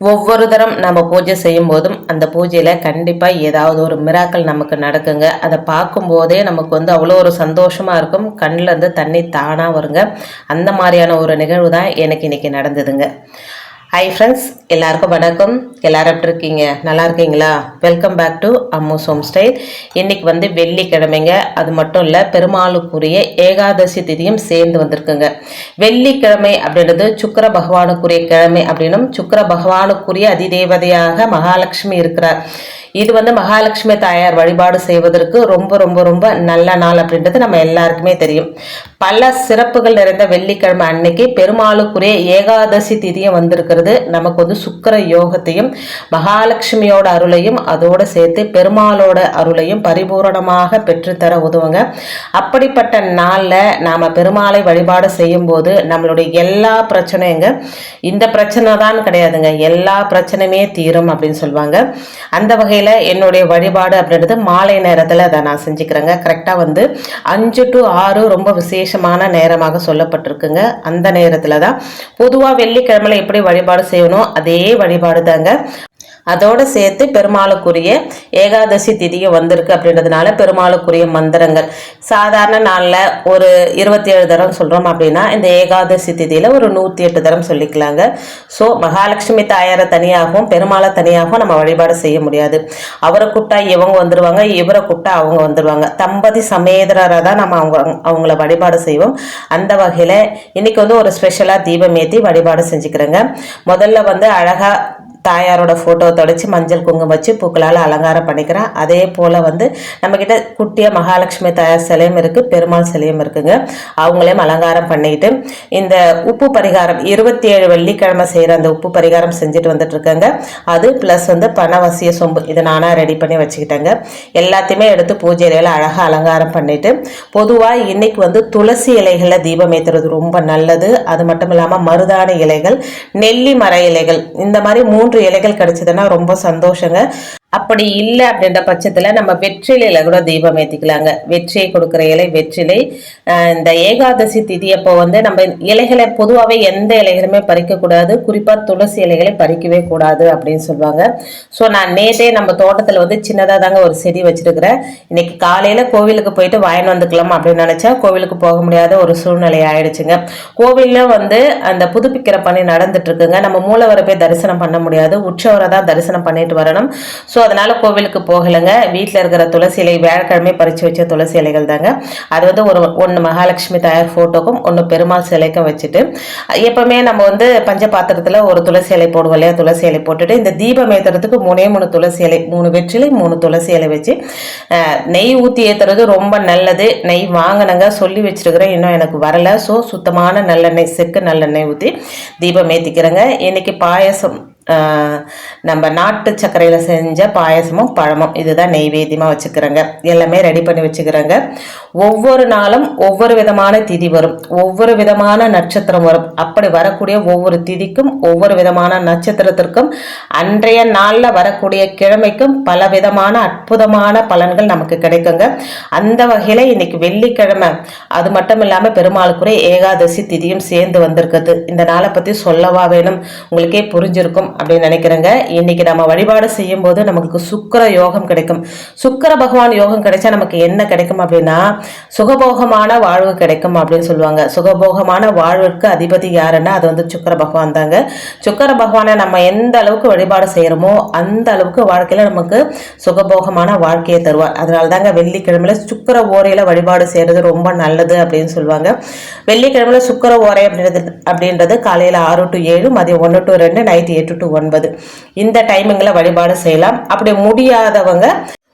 ஒவ்வொரு தரம் நம்ம பூஜை செய்யும் போதும் அந்த பூஜையில் கண்டிப்பாக ஏதாவது ஒரு மிராக்கள் நமக்கு நடக்குங்க. அதை பார்க்கும்போதே நமக்கு வந்து அவ்வளோ ஒரு சந்தோஷமாக இருக்கும். கண்ணில் இருந்து தண்ணி தானாக வருங்க. அந்த மாதிரியான ஒரு நிகழ்வு தான் எனக்கு இன்றைக்கி நடந்ததுங்க. ஹாய் ஃப்ரெண்ட்ஸ் எல்லாருக்கும் வணக்கம். எல்லாரும் எப்படி இருக்கீங்க? நல்லா இருக்கீங்களா? Welcome back to Ammu's home style இன்னைக்கு வந்து வெள்ளிக்கிழமைங்க. அது மட்டும் இல்லை பெருமாளுக்குரிய ஏகாதசி திதியும் சேர்ந்து வந்திருக்குங்க. வெள்ளிக்கிழமை அப்படின்றது சுக்கர பகவானுக்குரிய கிழமை அப்படின்னும் சுக்கர பகவானுக்குரிய அதிதேவதையாக மகாலட்சுமி இருக்கிறார். இது வந்து மகாலட்சுமி தாயார் வழிபாடு செய்வதற்கு ரொம்ப ரொம்ப ரொம்ப நல்ல நாள் அப்படின்றது நம்ம எல்லாருக்குமே தெரியும். பல சிறப்புகள் நிறைந்த வெள்ளிக்கிழமை அன்னைக்கு பெருமாளுக்குரிய ஏகாதசி திதியும் வந்திருக்கிறது. நமக்கு வந்து சுக்கிர யோகத்தையும் மகாலட்சுமியோட அருளையும் அதோடு சேர்த்து பெருமாளோட அருளையும் பரிபூரணமாக பெற்றுத்தர உதவுங்க. அப்படிப்பட்ட நாளில் நாம் பெருமாளை வழிபாடு செய்யும் போது நம்மளுடைய எல்லா பிரச்சனைங்க இந்த பிரச்சனை தான் கிடையாதுங்க. எல்லா பிரச்சனையுமே தீரும் அப்படின்னு சொல்லுவாங்க அந்த வகையில் என்னுடைய வழிபாடு அப்படின்றது மாலை நேரத்தில் அதை நான் செஞ்சுக்கிறேங்க. கரெக்டாக வந்து அஞ்சு டு ஆறு ரொம்ப விசேஷமான நேரமாக சொல்லப்பட்டிருக்குங்க. அந்த நேரத்தில் தான் பொதுவாக வெள்ளிக்கிழமையில் எப்படி வழிபாடு செய்யணும் அதே வழிபாடு தாங்க அதோடு சேர்த்து பெருமாளுக்குரிய ஏகாதசி திதியும் வந்திருக்கு அப்படின்றதுனால பெருமாளுக்குரிய மந்திரங்கள். சாதாரண நாளில் ஒரு இருபத்தி ஏழு தரம் சொல்கிறோம் அப்படின்னா இந்த ஏகாதசி திதியில் ஒரு நூற்றி எட்டு தரம் சொல்லிக்கலாங்க. ஸோ மகாலட்சுமி தாயாரை தனியாகவும் பெருமாளை தனியாகவும் நம்ம வழிபாடு செய்ய முடியாது. அவரை கூப்பிட்டா இவங்க வந்துடுவாங்க இவரை கூப்பிட்டா அவங்க வந்துடுவாங்க தம்பதி சமேதரரை தான் நம்ம அவங்க அவங்கள வழிபாடு செய்வோம். அந்த வகையில் இன்றைக்கி வந்து ஒரு ஸ்பெஷலாக தீபம் ஏற்றி வழிபாடு செஞ்சுக்கிறேங்க. முதல்ல வந்து அழகாக தாயாரோட ஃபோட்டோ தொடச்சி மஞ்சள் குங்குமம் வச்சு பூக்களால் அலங்காரம் பண்ணிக்கிறேன் அதே போல் வந்து நம்மக்கிட்ட குட்டியாக மகாலட்சுமி தாயார் சிலையும் இருக்குது பெருமாள் சிலையும் இருக்குங்க. அவங்களையும் அலங்காரம் பண்ணிக்கிட்டு இந்த உப்பு பரிகாரம் இருபத்தி ஏழு வெள்ளிக்கிழமை செய்கிற அந்த உப்பு பரிகாரம் செஞ்சுட்டு வந்துட்டுருக்கேங்க. அது ப்ளஸ் வந்து பணவசிய சொம்பு இதை நானாக ரெடி பண்ணி வச்சுக்கிட்டேங்க. எல்லாத்தையுமே எடுத்து பூஜை இலையில் அழகாக அலங்காரம் பண்ணிட்டு பொதுவாக இன்றைக்கி வந்து துளசி இலைகளில் தீபம் ஏற்றுறது ரொம்ப நல்லது. அது மட்டும் இல்லாமல் மருதாணி இலைகள் நெல்லி மர இலைகள் இந்த மாதிரி மூன்று இலைகள் கிடைச்சதுன்னா ரொம்ப சந்தோஷங்க. அப்படி இல்லை அப்படின்ற பட்சத்தில் நம்ம வெற்றிலையில கூட தீபம் ஏற்றிக்கலாங்க வெற்றியை கொடுக்குற இலை வெற்றிலை. இந்த ஏகாதசி திதி அப்போ வந்து நம்ம இலைகளை பொதுவாகவே எந்த இலைகளுமே பறிக்கக்கூடாது குறிப்பாக துளசி இலைகளை பறிக்கவே கூடாது அப்படின்னு சொல்லுவாங்க. ஸோ நான் நேற்றே நம்ம தோட்டத்தில் வந்து சின்னதாக தாங்க ஒரு செடி வச்சிருக்கிறேன். இன்னைக்கு காலையில் கோவிலுக்கு போயிட்டு வாயின் வந்துக்கலாம் அப்படின்னு நினச்சா கோவிலுக்கு போக முடியாத ஒரு சூழ்நிலை ஆயிடுச்சுங்க. கோவிலில் வந்து அந்த புதுப்பிக்கிற பணி நடந்துட்டு இருக்குங்க. நம்ம மூலவரை போய் தரிசனம் பண்ண முடியாது. உற்சவரை தான் தரிசனம் பண்ணிட்டு வரணும். ஸோ அதனால் கோவிலுக்கு போகலைங்க. வீட்டில் இருக்கிற துளசி இலை வியாழக்கிழமை பறித்து வச்ச துளசி இலைகள் தாங்க. அது வந்து ஒரு ஒன்று மகாலட்சுமி தாயார் ஃபோட்டோக்கும் ஒன்று பெருமாள் சிலைக்கும் வச்சுட்டு எப்போவுமே நம்ம வந்து பஞ்ச பாத்திரத்தில் ஒரு துளசி இலை போடுவோம் இல்லையா? துளசி இலை போட்டுட்டு இந்த தீபம் ஏற்றுறதுக்கு மூணே மூணு துளசி இலை மூணு வெற்றிலை மூணு துளசி இலை வச்சு நெய் ஊற்றி ஏற்றுறது ரொம்ப நல்லது. நெய் வாங்கினங்க சொல்லி வச்சிருக்கிறேன். இன்னும் எனக்கு வரலை. ஸோ சுத்தமான நல்லெண்ணெய் செக்கு நல்லெண்ணெய் ஊற்றி தீபம் ஏற்றிக்கிறேங்க இன்றைக்கி பாயசம் நம்ம நாட்டு சர்க்கரையில் செஞ்ச பாயசமும் பழமும் இதுதான் நெய்வேத்தியமாக வச்சுக்கிறேங்க. எல்லாமே ரெடி பண்ணி வச்சுக்கிறேங்க. ஒவ்வொரு நாளும் ஒவ்வொரு விதமான திதி வரும். ஒவ்வொரு விதமான நட்சத்திரம் வரும். அப்படி வரக்கூடிய ஒவ்வொரு திதிக்கும் ஒவ்வொரு விதமான நட்சத்திரத்திற்கும் அன்றைய நாளில் வரக்கூடிய கிழமைக்கும் பல விதமான அற்புதமான பலன்கள் நமக்கு கிடைக்குங்க. அந்த வகையில் இன்னைக்கு வெள்ளிக்கிழமை அது மட்டும் இல்லாமல் பெருமாளுக்குரிய ஏகாதசி திதியும் சேர்ந்து வந்திருக்குது. இந்த நாளை பற்றி சொல்லவா வேணும்? உங்களுக்கே புரிஞ்சிருக்கும். அப்படின்னு நினைக்கிறேங்க. இன்னைக்கு நம்ம வழிபாடு செய்யும் போது நமக்கு சுக்கர யோகம் கிடைக்கும். சுக்கர பகவான் யோகம் கிடைச்சா நமக்கு என்ன கிடைக்கும் அப்படின்னா சுகபோகமான வாழ்வு கிடைக்கும் அப்படின்னு சொல்லுவாங்க. சுகபோகமான வாழ்வுக்கு அதிபதி யாருன்னா அது வந்து சுக்கர பகவான் தாங்க. சுக்கர பகவானை நம்ம எந்த அளவுக்கு வழிபாடு செய்கிறோமோ அந்த அளவுக்கு வாழ்க்கையில் நமக்கு சுகபோகமான வாழ்க்கையை தருவார். அதனால தாங்க வெள்ளிக்கிழமையில சுக்கர ஓரையில வழிபாடு செய்கிறது ரொம்ப நல்லது அப்படின்னு சொல்லுவாங்க. வெள்ளிக்கிழமையில சுக்கர ஓரை அப்படின்றது அப்படின்றது காலையில் ஆறு டு ஏழு மதியம் ஒன்று டு ரெண்டு நைட்டு எட்டு டு ஒன்பது. இந்த டைமிங்கில் வழிபாடு செய்யலாம். அப்படி முடியாதவங்க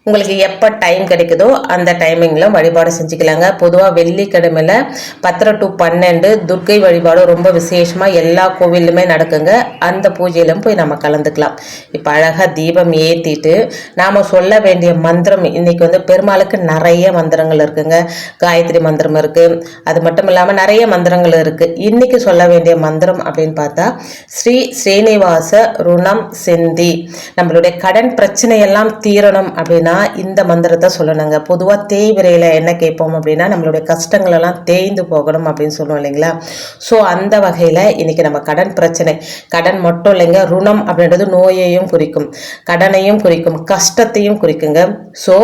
உங்களுக்கு எப்போ டைம் கிடைக்குதோ அந்த டைமிங்கில் வழிபாடு செஞ்சுக்கலாங்க. பொதுவாக வெள்ளிக்கிழமையில் பத்தரை டு பன்னெண்டு துர்க்கை வழிபாடு ரொம்ப விசேஷமாக எல்லா கோவிலுமே நடக்குங்க. அந்த பூஜையிலும் போய் நம்ம கலந்துக்கலாம். இப்போ அழகாக தீபம் ஏற்றிட்டு நாம் சொல்ல வேண்டிய மந்திரம் இன்றைக்கி வந்து பெருமாளுக்கு நிறைய மந்திரங்கள் இருக்குங்க. காயத்ரி மந்திரம் இருக்குது அது மட்டும் இல்லாமல் நிறைய மந்திரங்கள் இருக்குது இன்றைக்கி சொல்ல வேண்டிய மந்திரம் அப்படின்னு பார்த்தா ஸ்ரீ ஸ்ரீனிவாச ருணம் சிந்தி. நம்மளுடைய கடன் பிரச்சனையெல்லாம் தீரணும் அப்படின்னா அப்படின்னா இந்த மந்திரத்தை சொல்லணுங்க. பொதுவாக தேய்விரையில் என்ன கேட்போம் அப்படின்னா நம்மளுடைய கஷ்டங்களெல்லாம் தேய்ந்து போகணும் அப்படின்னு சொல்லுவோம் இல்லைங்களா? ஸோ அந்த வகையில் இன்றைக்கி நம்ம கடன் பிரச்சனை கடன் மட்டும் இல்லைங்க ருணம் அப்படின்றது நோயையும் குறிக்கும் கடனையும் குறிக்கும் கஷ்டத்தையும் குறிக்குங்க. ஸோ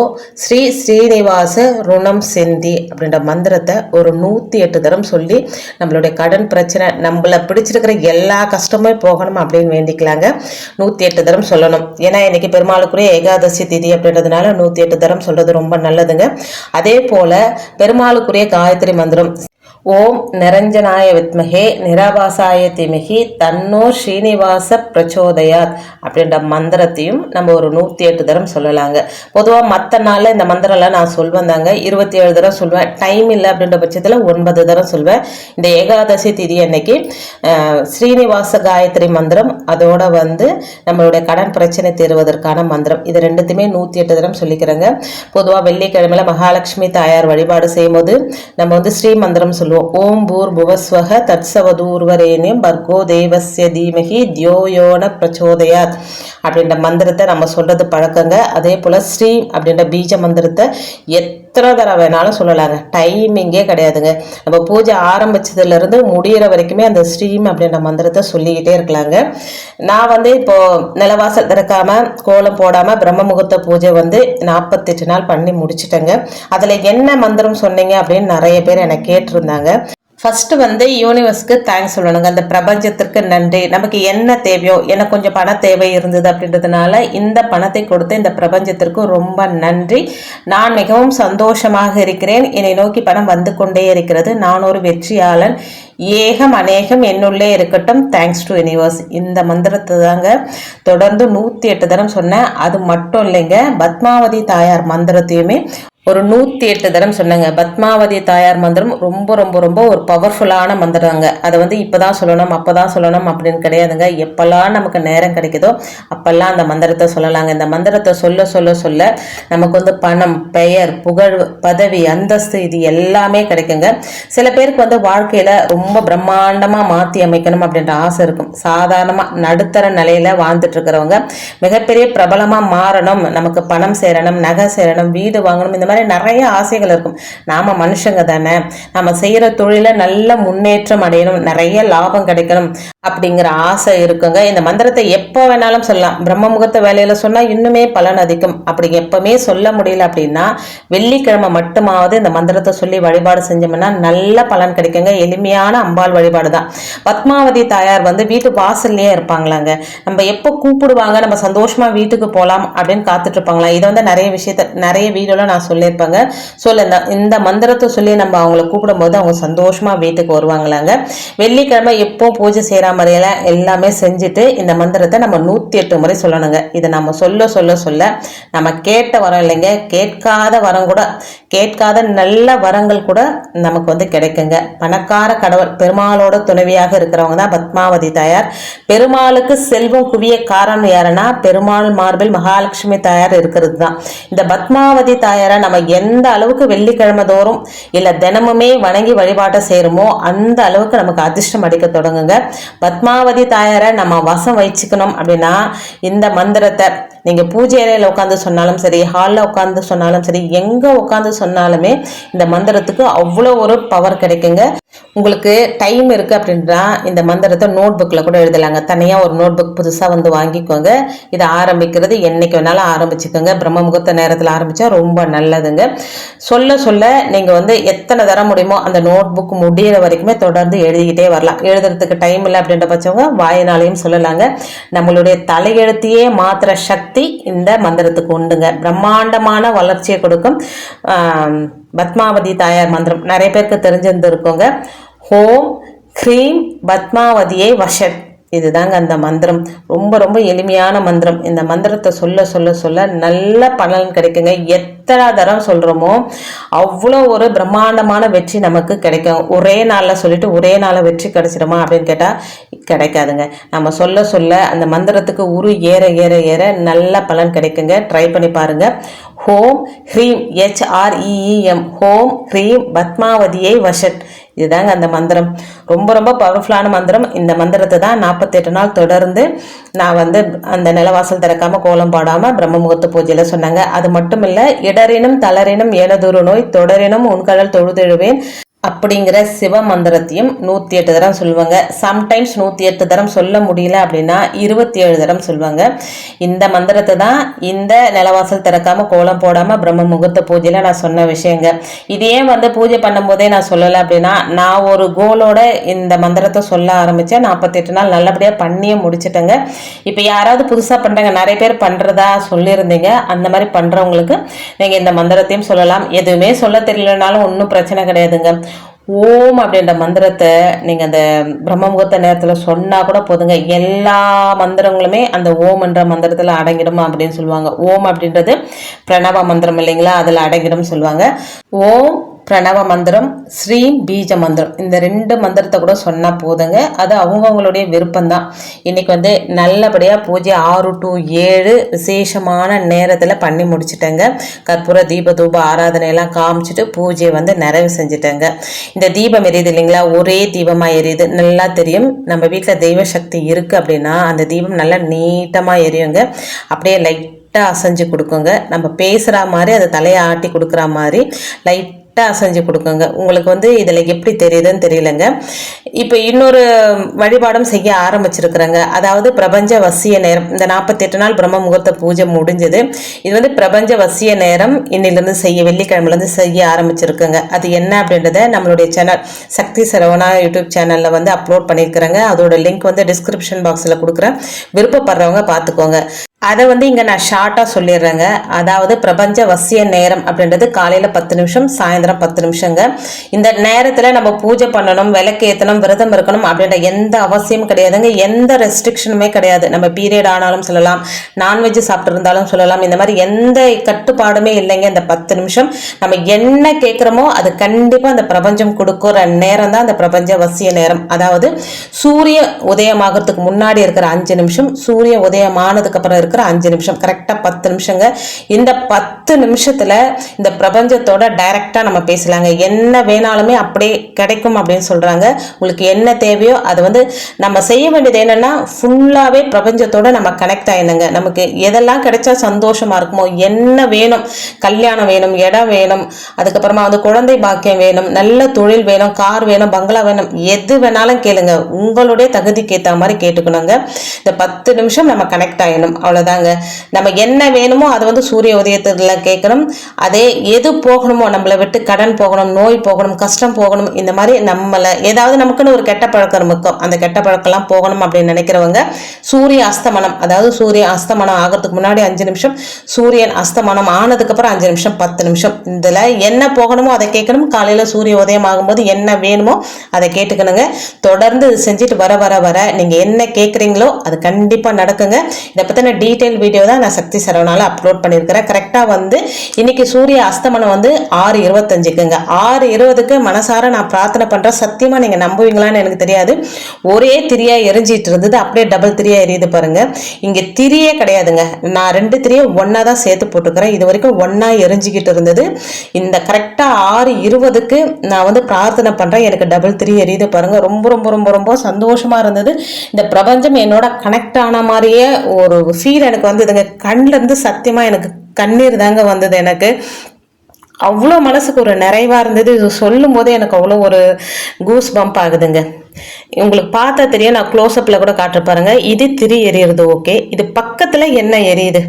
ஸ்ரீ ஸ்ரீனிவாச ருணம் செந்தி அப்படின்ற மந்திரத்தை ஒரு நூற்றி எட்டு தரம் சொல்லி நம்மளுடைய கடன் பிரச்சனை நம்மளை பிடிச்சிருக்கிற எல்லா கஷ்டமே போகணும் அப்படின்னு வேண்டிக்கலாங்க. நூற்றி எட்டு தரம் சொல்லணும். ஏன்னா இன்னைக்கு பெருமாளுக்குரிய ஏகாதசி திதி அப்படின்றதுனால நூற்றி எட்டு தரம் சொல்றது ரொம்ப நல்லதுங்க. அதே போல பெருமாளுக்குரிய காயத்ரி மந்திரம் ஓம் நிரஞ்சனாய வித்மகே நிராபாசாய திமிகி தன்னோ ஸ்ரீனிவாச பிரச்சோதயாத் அப்படின்ற மந்திரத்தையும் நம்ம ஒரு நூற்றி எட்டு தரம் சொல்லலாங்க. பொதுவாக மற்ற நாளில் இந்த மந்திரம்லாம் நான் சொல்வேன் தாங்க. இருபத்தி ஏழு தரம் சொல்வேன். டைம் இல்லை அப்படின்ற பட்சத்தில் ஒன்பது தரம் சொல்வேன். இந்த ஏகாதசி திதி அன்னைக்கு ஸ்ரீனிவாச காயத்ரி மந்திரம் அதோட வந்து நம்மளுடைய கடன் பிரச்சனை தீர்வதற்கான மந்திரம். இது ரெண்டுத்தையுமே நூற்றி எட்டு தரம் சொல்லிக்கிறேங்க. பொதுவாக வெள்ளிக்கிழமையில் மகாலட்சுமி தாயார் வழிபாடு செய்யும்போது நம்ம வந்து ஸ்ரீ மந்திரம் சொல்லுவோம். ஓம் பூர் புவஸ்வக தத்சவதூர்வரேனியம் பர்கோ தேவஸ்ய தீமகி தியோயோன பிரச்சோதயாத் அப்படின்ற மந்திரத்தை நம்ம சொல்றது பழக்கங்க. அதே போல ஸ்ரீ அப்படின்ற பீஜ மந்திரத்தை எத் எத்தனை தடவை வேணாலும் சொல்லலாங்க. டைமிங்கே கிடையாதுங்க. நம்ம பூஜை ஆரம்பித்ததுலேருந்து முடிகிற முடியிற வரைக்குமே அந்த ஸ்ரீம் அப்படின்ற மந்திரத்தை சொல்லிக்கிட்டே இருக்கலாங்க. நான் வந்து இப்போது நிலவாசல் திறக்காமல் கோலம் போடாமல் பிரம்ம முகூர்த்த பூஜை வந்து நாற்பத்தெட்டு நாள் பண்ணி முடிச்சிட்டேங்க. அதில் என்ன மந்திரம் சொன்னீங்க அப்படின்னு நிறைய பேர் என்னை கேட்டிருந்தாங்க. ஃபஸ்ட்டு வந்து யூனிவர்ஸ்க்கு தேங்க்ஸ் சொல்லணுங்க. அந்த பிரபஞ்சத்திற்கு நன்றி. நமக்கு என்ன தேவையோ எனக்கு கொஞ்சம் பண தேவை இருந்தது அப்படின்றதுனால இந்த பணத்தை கொடுத்து இந்த பிரபஞ்சத்திற்கு ரொம்ப நன்றி. நான் மிகவும் சந்தோஷமாக இருக்கிறேன். என்னை நோக்கி பணம் வந்து கொண்டே இருக்கிறது. நான் ஒரு வெற்றியாளன். ஏகம் அநேகம் என்னுள்ளே இருக்கட்டும். தேங்க்ஸ் டு யூனிவர்ஸ் இந்த மந்திரத்தை தாங்க தொடர்ந்து நூற்றி எட்டு தரம் சொன்னேன். அது மட்டும் இல்லைங்க. பத்மாவதி தாயார் மந்திரத்தையுமே ஒரு நூற்றி எட்டு தரம் சொன்னேங்க. பத்மாவதி தாயார் மந்திரம் ரொம்ப ரொம்ப ரொம்ப ஒரு பவர்ஃபுல்லான மந்திரங்க. அதை வந்து இப்போ தான் சொல்லணும் அப்போ தான் சொல்லணும் அப்படின்னு கிடையாதுங்க. எப்போல்லாம் நமக்கு நேரம் கிடைக்குதோ அப்போல்லாம் அந்த மந்திரத்தை சொல்லலாங்க. இந்த மந்திரத்தை சொல்ல சொல்ல சொல்ல நமக்கு வந்து பணம் பெயர் புகழ் பதவி அந்தஸ்து இது எல்லாமே கிடைக்குங்க. சில பேருக்கு வந்து வாழ்க்கையில் ரொம்ப பிரம்மாண்டமாக மாற்றி அமைக்கணும் அப்படின்ற ஆசை இருக்கும். சாதாரணமாக நடுத்தர நிலையில் வாழ்ந்துட்டு இருக்கிறவங்க மிகப்பெரிய பிரபலமாக மாறணும். நமக்கு பணம் சேரணும் நகை சேரணும் வீடு வாங்கணும் இந்த மாதிரி நிறைய ஆசைகள் இருக்கும். நாம மனுஷங்க தானே. நம்ம செய்யற தொழிலை நல்ல முன்னேற்றம் அடையணும். நிறைய லாபம் கிடைக்கணும். அப்படிங்கிற ஆசை இருக்குங்க. இந்த மந்திரத்தை எப்போ வேணாலும் சொல்லலாம். பிரம்ம முகூர்த்த வேலையில சொன்னா இன்னுமே பலன் அதிகம். அப்படி எப்பவுமே சொல்ல முடியல அப்படின்னா வெள்ளிக்கிழமை மட்டுமாவது இந்த மந்திரத்தை சொல்லி வழிபாடு செஞ்சோம்னா நல்ல பலன் கிடைக்குங்க. எளிமையான அம்பாள் வழிபாடு தான். பத்மாவதி தாயார் வந்து வீட்டு வாசல்லையே இருப்பாங்களாங்க. நம்ம எப்போ கூப்பிடுவாங்க? நம்ம சந்தோஷமா வீட்டுக்கு போகலாம் அப்படின்னு காத்துட்டு இருப்பாங்களா இதை வந்து நிறைய விஷயத்த நிறைய வீடியோல நான் சொல்லியிருப்பேங்க. சொல்ல இந்த இந்த மந்திரத்தை சொல்லி நம்ம அவங்கள கூப்பிடும்போது அவங்க சந்தோஷமா வீட்டுக்கு வருவாங்களாங்க. வெள்ளிக்கிழமை எப்போ பூஜை செய்கிற முறையில எல்லாமே செஞ்சுட்டு இந்த மந்திரத்தை நம்ம நூற்றி எட்டு முறை சொல்லணுங்க. இதை நம்ம சொல்ல சொல்ல சொல்ல நம்ம கேட்ட வரம் இல்லைங்க. கேட்காத வரம் கூட கேட்காத நல்ல வரங்கள் கூட நமக்கு வந்து கிடைக்குங்க. பணக்கார கடவுள் பெருமாளோட துணைவியாக இருக்கிறவங்க தான் பத்மாவதி தாயார். பெருமாளுக்கு செல்வம் குவிய காரணம் யாருன்னா பெருமாள் மார்பில் மகாலட்சுமி தாயார் இருக்கிறது தான். இந்த பத்மாவதி தாயாரை நம்ம எந்த அளவுக்கு வெள்ளிக்கிழமை தோறும் இல்லை தினமுமே வணங்கி வழிபாட்டை செய்கிறோமோ அந்த அளவுக்கு நமக்கு அதிர்ஷ்டம் அடிக்க தொடங்குங்க. பத்மாவதி தாயாரை நம்ம வசம் வச்சுக்கணும் அப்படின்னா இந்த மந்திரத்தை நீங்கள் பூஜை அறையில் உட்காந்து சொன்னாலும் சரி ஹாலில் உட்காந்து சொன்னாலும் சரி எங்கே உட்காந்து சொன்னாலுமே இந்த மந்திரத்துக்கு அவ்வளோ ஒரு பவர் கிடைக்குங்க. உங்களுக்கு டைம் இருக்குது அப்படின்றா இந்த மந்திரத்தை நோட் புக்கில் கூட எழுதலாங்க. தனியாக ஒரு நோட் புக் புதுசாக வந்து வாங்கிக்கோங்க. இதை ஆரம்பிக்கிறது என்னைக்கு வேணாலும் ஆரம்பிச்சுக்கோங்க. பிரம்ம முகூர்த்த நேரத்தில் ஆரம்பித்தா ரொம்ப நல்லதுங்க. சொல்ல சொல்ல நீங்கள் வந்து எத்தனை தர முடியுமோ அந்த நோட் புக் முடியிற வரைக்குமே தொடர்ந்து எழுதிக்கிட்டே வரலாம். எழுதுறதுக்கு டைம் இல்லை அப்படின்ற பட்சவங்க வாயினாலையும் சொல்லலாங்க. நம்மளுடைய தலையெழுத்தையே மாத்திர சக்தி இந்த மந்திரத்துக்கு உண்டுங்க. பிரம்மாண்டமான வளர்ச்சியை கொடுக்கும் பத்மாவதி தாயார் மந்திரம். நிறைய பேருக்கு தெரிஞ்சிருந்துருக்கோங்க. ஹோம் ஹ்ரீம் பத்மாவதியை வஷத் இதுதாங்க அந்த மந்திரம். ரொம்ப ரொம்ப எளிமையான மந்திரம். இந்த மந்திரத்தை சொல்ல சொல்ல சொல்ல நல்ல பலன் கிடைக்குங்க. எத்தனை தரம் சொல்கிறோமோ அவ்வளோ ஒரு பிரம்மாண்டமான வெற்றி நமக்கு கிடைக்கும். ஒரே நாளில் சொல்லிட்டு ஒரே நாளில் வெற்றி கிடைச்சிடுமா அப்படின்னு கேட்டால் கிடைக்காதுங்க. நம்ம சொல்ல சொல்ல அந்த மந்திரத்துக்கு உரு ஏற ஏற ஏற நல்ல பலன் கிடைக்குங்க. ட்ரை பண்ணி பாருங்க. ஹோம் ஹ்ரீம் H R E E M home ஹ்ரீம் பத்மாவதியை வஷட். இதுதாங்க அந்த மந்திரம். ரொம்ப ரொம்ப பவர்ஃபுல்லான மந்திரம். இந்த மந்திரத்தை தான் நாற்பத்தெட்டு நாள் தொடர்ந்து நான் வந்து அந்த நிலவாசல் திறக்காமல் கோலம் பாடாமல் பிரம்ம முகூர்த்த பூஜையில் சொன்னாங்க. அது மட்டும் இல்லை இடரினும் தளரினும் ஏனதொரு நோய் தொடரினும் உன்கடல் தொழுதெழுவேன். அப்படிங்கிற சிவ மந்திரத்தையும் நூற்றி எட்டு தரம் சொல்லுவாங்க. சம்டைம்ஸ் நூற்றி எட்டு தரம் சொல்ல முடியல அப்படின்னா இருபத்தி ஏழு தரம் சொல்லுவாங்க. இந்த மந்திரத்தை தான் இந்த நிலவாசல் திறக்காமல் கோலம் போடாமல் பிரம்ம முகூர்த்த பூஜையில் நான் சொன்ன விஷயங்க. இதே வந்து பூஜை பண்ணும்போதே நான் சொல்லலை அப்படின்னா நான் ஒரு கோலோட இந்த மந்திரத்தை சொல்ல ஆரம்பித்தேன் நாற்பத்தெட்டு நாள் நல்லபடியாக பண்ணியே முடிச்சிட்டேங்க. இப்போ யாராவது புதுசாக பண்ணுறாங்க நிறைய பேர் பண்ணுறதா சொல்லியிருந்தீங்க. அந்த மாதிரி பண்ணுறவங்களுக்கு நீங்கள் இந்த மந்திரத்தையும் சொல்லலாம். எதுவுமே சொல்ல தெரியலனாலும் ஒன்றும் பிரச்சனை கிடையாதுங்க. ஓம் அப்படின்ற மந்திரத்தை நீங்கள் அந்த பிரம்ம முகூர்த்த நேரத்தில் சொன்னால் கூட போதுங்க. எல்லா மந்திரங்களுமே அந்த ஓம் என்ற மந்திரத்தில் அடங்கிடும் அப்படின்னு சொல்லுவாங்க. ஓம் அப்படின்றது பிரணவ மந்திரம் இல்லைங்களா? அதில் அடங்கிடும் சொல்லுவாங்க. ஓம் பிரணவ மந்திரம் ஸ்ரீம் பீஜ மந்திரம். இந்த ரெண்டு மந்திரத்தை கூட சொன்னால் போதுங்க. அது அவங்கவுங்களுடைய விருப்பம்தான். இன்னைக்கு வந்து நல்லபடியாக பூஜை ஆறு டு ஏழு விசேஷமான நேரத்தில் பண்ணி முடிச்சிட்டேங்க. கற்பூர தீப தூப ஆராதனையெல்லாம் காமிச்சிட்டு பூஜையை வந்து நிறைவு செஞ்சுட்டேங்க. இந்த தீபம் எரியுது இல்லைங்களா? ஒரே தீபமாக எரியுது. நல்லா தெரியும். நம்ம வீட்டில் தெய்வ சக்தி இருக்குது அப்படின்னா அந்த தீபம் நல்லா நீட்டமாக எரியுங்க. அப்படியே லைட்டாக அசைஞ்சு கொடுக்குங்க. நம்ம பேசுகிற மாதிரி அதை தலையை ஆட்டி கொடுக்குற மாதிரி லைட் கரெக்டாக அசைஞ்சு கொடுக்குங்க. உங்களுக்கு வந்து இதில் எப்படி தெரியுதுன்னு தெரியலங்க. இப்போ இன்னொரு வழிபாடும் செய்ய ஆரம்பிச்சிருக்கிறேங்க. அதாவது பிரபஞ்ச வசிய நேரம். இந்த நாற்பத்தெட்டு நாள் பிரம்ம முகூர்த்த பூஜை முடிஞ்சது. இது வந்து பிரபஞ்ச வசிய நேரம் இன்னிலிருந்து செய்ய வெள்ளிக்கிழமைலேருந்து செய்ய ஆரம்பிச்சிருக்குங்க. அது என்ன அப்படின்றத நம்மளுடைய சேனல் சக்தி சரவணா யூடியூப் சேனலில் வந்து அப்லோட் பண்ணியிருக்கிறேங்க அதோட லிங்க் வந்து டிஸ்கிரிப்ஷன் பாக்ஸில் கொடுக்குறேன். விருப்பப்படுறவங்க பார்த்துக்கோங்க அதை வந்து இங்கே நான் ஷார்ட்டாக சொல்லிடுறேங்க. அதாவது பிரபஞ்ச வசிய நேரம் அப்படின்றது காலையில் பத்து நிமிஷம் சாயந்தரம் பத்து நிமிஷங்க. இந்த நேரத்தில் நம்ம பூஜை பண்ணணும் விளக்கு ஏற்றணும் விரதம் இருக்கணும் அப்படின்ற எந்த அவசியமும் கிடையாதுங்க. எந்த ரெஸ்ட்ரிக்ஷனுமே கிடையாது. நம்ம பீரியட் ஆனாலும் சொல்லலாம் நான்வெஜ் சாப்பிட்ருந்தாலும் சொல்லலாம். இந்த மாதிரி எந்த கட்டுப்பாடுமே இல்லைங்க. இந்த பத்து நிமிஷம் நம்ம என்ன கேட்குறோமோ அது கண்டிப்பாக அந்த பிரபஞ்சம் கொடுக்குற நேரம் தான் அந்த பிரபஞ்ச வசிய நேரம். அதாவது சூரிய உதயமாகறதுக்கு முன்னாடி இருக்கிற அஞ்சு நிமிஷம் சூரிய உதயமானதுக்கப்புறம் இருக்கிற அஞ்சு நிமிஷம். கரெக்டாக பத்து நிமிஷங்க. இந்த பத்து நிமிஷத்தில் இந்த பிரபஞ்சத்தோட டைரெக்டாக நம்ம பேசலாங்க. என்ன வேணாலுமே அப்படியே கிடைக்கும் அப்படின்னு சொல்கிறாங்க உங்களுக்கு என்ன தேவையோ அது வந்து நம்ம செய்ய வேண்டியது என்னென்னா ஃபுல்லாகவே பிரபஞ்சத்தோட நம்ம கனெக்ட் ஆயிடுங்க நமக்கு எதெல்லாம் கிடைச்சா சந்தோஷமாக இருக்குமோ என்ன வேணும்? கல்யாணம் வேணும் இடம் வேணும் அதுக்கப்புறமா வந்து குழந்தை பாக்கியம் வேணும் நல்ல தொழில் வேணும் கார் வேணும் பங்களா வேணும் எது வேணாலும் கேளுங்க. உங்களுடைய தகுதிக்கு ஏற்ற மாதிரி கேட்டுக்கணுங்க. இந்த பத்து நிமிஷம் நம்ம கனெக்ட் ஆகணும் அவ்வளோ அவ்வளோதாங்க நம்ம என்ன வேணுமோ அதை வந்து சூரிய உதயத்தில் கேட்கணும். அதே எது போகணுமோ நம்மளை விட்டு கடன் போகணும் நோய் போகணும் கஷ்டம் போகணும் இந்த மாதிரி நம்மளை ஏதாவது நமக்குன்னு ஒரு கெட்ட பழக்கம் இருக்கும். அந்த கெட்ட பழக்கம்லாம் போகணும் அப்படின்னு நினைக்கிறவங்க சூரிய அஸ்தமனம் அதாவது சூரிய அஸ்தமனம் ஆகிறதுக்கு முன்னாடி அஞ்சு நிமிஷம் சூரியன் அஸ்தமனம் ஆனதுக்கப்புறம் அஞ்சு நிமிஷம் பத்து நிமிஷம் இதில் என்ன போகணுமோ அதை கேட்கணும். காலையில் சூரிய உதயம் ஆகும்போது என்ன வேணுமோ அதை கேட்டுக்கணுங்க. தொடர்ந்து இது செஞ்சுட்டு வர வர வர நீங்கள் என்ன கேட்குறீங்களோ அது கண்டிப்பாக நடக்குங்க. இதை பற்றின டீட்டெயில் வீடியோ தான் நான் சக்தி சரவணால அப்லோட் பண்ணியிருக்கிறேன் கரெக்டாக வந்து இன்னைக்கு சூரிய அஸ்தமனம் வந்து ஆறு இருபத்தஞ்சுக்குங்க. ஆறு இருபதுக்கு மனசார நான் பிரார்த்தனை பண்ணுறேன் சத்தியமாக நீங்கள் நம்புவீங்களான்னு எனக்கு தெரியாது. ஒரே திரியாக எரிஞ்சிட்டு இருந்தது. அப்படியே டபுள் திரியாக எரியுது பாருங்கள் இங்கே திரியே கிடையாதுங்க. நான் ரெண்டு திரியை ஒன்றா தான் சேர்த்து போட்டுக்கிறேன். இது வரைக்கும் ஒன்றா எரிஞ்சிக்கிட்டு இருந்தது. இந்த கரெக்டாக ஆறு இருபதுக்கு நான் வந்து பிரார்த்தனை பண்ணுறேன் எனக்கு டபுள் த்ரீ எரியுது பாருங்கள் ரொம்ப ரொம்ப ரொம்ப ரொம்ப சந்தோஷமாக இருந்தது. இந்த பிரபஞ்சம் என்னோட கனெக்ட் ஆன மாதிரியே ஒரு ஃபீல் கண்ணீர் எனக்கு வந்ததுங்க. கண்ணிலேருந்து சத்தியமாக எனக்கு கண்ணீர் தாங்க வந்தது எனக்கு. அவ்வளோ மனசுக்கு ஒரு நிறைவாக இருந்தது. இது சொல்லும் போதே எனக்கு அவ்வளோ ஒரு கூஸ் பம்ப் ஆகுதுங்க. உங்களுக்கு பார்த்தா தெரியும் நான் க்ளோஸ்அப்பில் கூட காட்டு பாருங்க. இது திரி எரியுறது ஓகே இது பக்கத்தில் என்ன எரியுது?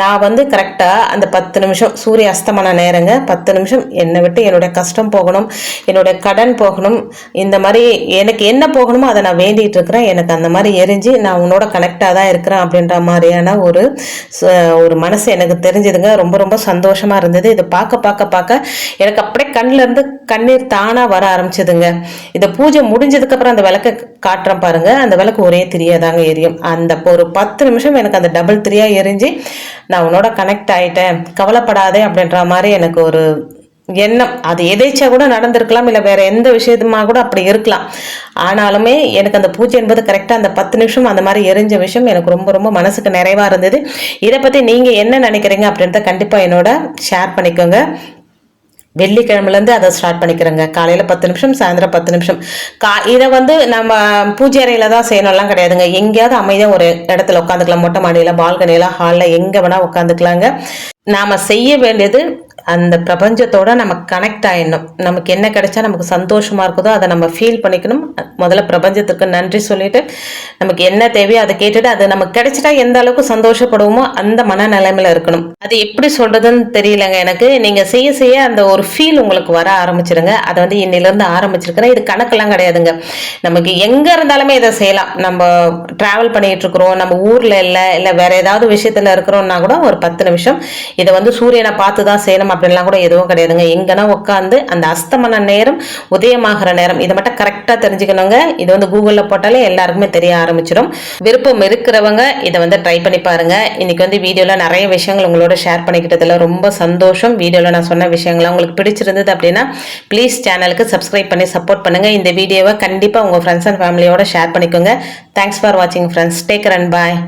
நான் வந்து கரெக்டாக அந்த பத்து நிமிஷம் சூரிய அஸ்தமன நேரங்க. பத்து நிமிஷம் என்னை விட்டு என்னுடைய கஷ்டம் போகணும் என்னுடைய கடன் போகணும். இந்த மாதிரி எனக்கு என்ன போகணுமோ அதை நான் வேண்டிகிட்டு இருக்கிறேன். எனக்கு அந்த மாதிரி எரிஞ்சு நான் உன்னோட கனெக்டாக தான் இருக்கிறேன் அப்படின்ற மாதிரியான ஒரு ஒரு மனசு எனக்கு தெரிஞ்சதுங்க. ரொம்ப ரொம்ப சந்தோஷமாக இருந்தது. இதை பார்க்க பார்க்க பார்க்க எனக்கு அப்படியே கண்ணிலேருந்து கண்ணீர் தானாக வர ஆரம்பிச்சதுங்க. இதை பூஜை முடிஞ்சதுக்கு அதுக்கப்புறம் அந்த விளக்கு காட்டுறேன் பாருங்க. அந்த விளக்கு ஒரே திரியாதாங்க எரியும். அந்த ஒரு பத்து நிமிஷம் எனக்கு அந்த டபுள் திரியா எரிஞ்சு நான் உன்னோட கனெக்ட் ஆயிட்டேன். கவலைப்படாதே அப்படின்ற மாதிரி எனக்கு ஒரு எண்ணம். அது எதேச்சா கூட நடந்திருக்கலாம் இல்லை வேற எந்த விஷயத்துமா கூட அப்படி இருக்கலாம். ஆனாலுமே எனக்கு அந்த பூஜை என்பது கரெக்டாக அந்த பத்து நிமிஷம் அந்த மாதிரி எரிஞ்ச விஷயம் எனக்கு ரொம்ப ரொம்ப மனசுக்கு நிறைவாக இருந்தது. இதை பற்றி நீங்கள் என்ன நினைக்கிறீங்க அப்படின்றத கண்டிப்பாக என்னோட ஷேர் பண்ணிக்கோங்க. வெள்ளிக்கிழமைலேருந்து அதை ஸ்டார்ட் பண்ணிக்கிறேங்க. காலையில் பத்து நிமிஷம் சாயந்தரம் பத்து நிமிஷம். கா இதை வந்து நம்ம பூஜை அறையில் தான் செய்யணும்லாம் கிடையாதுங்க. எங்கேயாவது அமைதியாக ஒரு இடத்துல உட்காந்துக்கலாம். மொட்டை மாடியில் பால்கனியில் ஹாலில் எங்கே வேணால் உட்காந்துக்கலாங்க. நாம் செய்ய வேண்டியது அந்த பிரபஞ்சத்தோட நம்ம கனெக்ட் ஆகிடணும் நமக்கு என்ன கிடைச்சா நமக்கு சந்தோஷமா இருக்குதோ அதை நம்ம ஃபீல் பண்ணிக்கணும். முதல்ல பிரபஞ்சத்துக்கு நன்றி சொல்லிட்டு நமக்கு என்ன தேவையோ அதை கேட்டுட்டு அது நமக்கு கிடைச்சிட்டா எந்த அளவுக்கு சந்தோஷப்படுவோமோ அந்த மனநிலைமையில இருக்கணும். அது எப்படி சொல்றதுன்னு தெரியலங்க எனக்கு. நீங்க செய்ய செய்ய அந்த ஒரு ஃபீல் உங்களுக்கு வர ஆரம்பிச்சிருங்க. அதை வந்து இன்னிலிருந்து ஆரம்பிச்சிருக்கிறேன். இது கணக்கெல்லாம் கிடையாதுங்க. நமக்கு எங்க இருந்தாலுமே இதை செய்யலாம். நம்ம டிராவல் பண்ணிட்டு இருக்கிறோம். நம்ம ஊர்ல இல்லை இல்லை வேற ஏதாவது விஷயத்துல இருக்கிறோம்னா கூட ஒரு பத்து நிமிஷம் இதை வந்து சூரியனை பார்த்து தான் செய்யணும். அப்படின்லாம் கூட எதுவும் கிடையாதுங்க. எங்கன்னா உட்காந்து அந்த அஸ்தமன நேரம் உதயமாகிற நேரம் இதை மட்டும் கரெக்டாக தெரிஞ்சுக்கணுங்க. இது வந்து கூகுளில் போட்டாலே எல்லாருக்குமே தெரிய ஆரம்பிச்சிடும். விருப்பம் இருக்கிறவங்க இதை வந்து ட்ரை பண்ணி பாருங்க. இன்னைக்கு வந்து வீடியோவில் நிறைய விஷயங்கள் உங்களோட ஷேர் பண்ணிக்கிட்டதில் ரொம்ப சந்தோஷம். வீடியோவில் நான் சொன்ன விஷயங்கள்லாம் உங்களுக்கு பிடிச்சிருந்தது அப்படின்னா ப்ளீஸ் சேனலுக்கு சப்ஸ்கிரைப் பண்ணி சப்போர்ட் பண்ணுங்க. இந்த வீடியோவை கண்டிப்பாக உங்கள் ஃப்ரெண்ட்ஸ் அண்ட் ஃபேமிலியோட ஷேர் பண்ணிக்கோங்க. தேங்க்ஸ் ஃபார் வாட்சிங் ஃப்ரெண்ட்ஸ் டேக் ரன் பாய்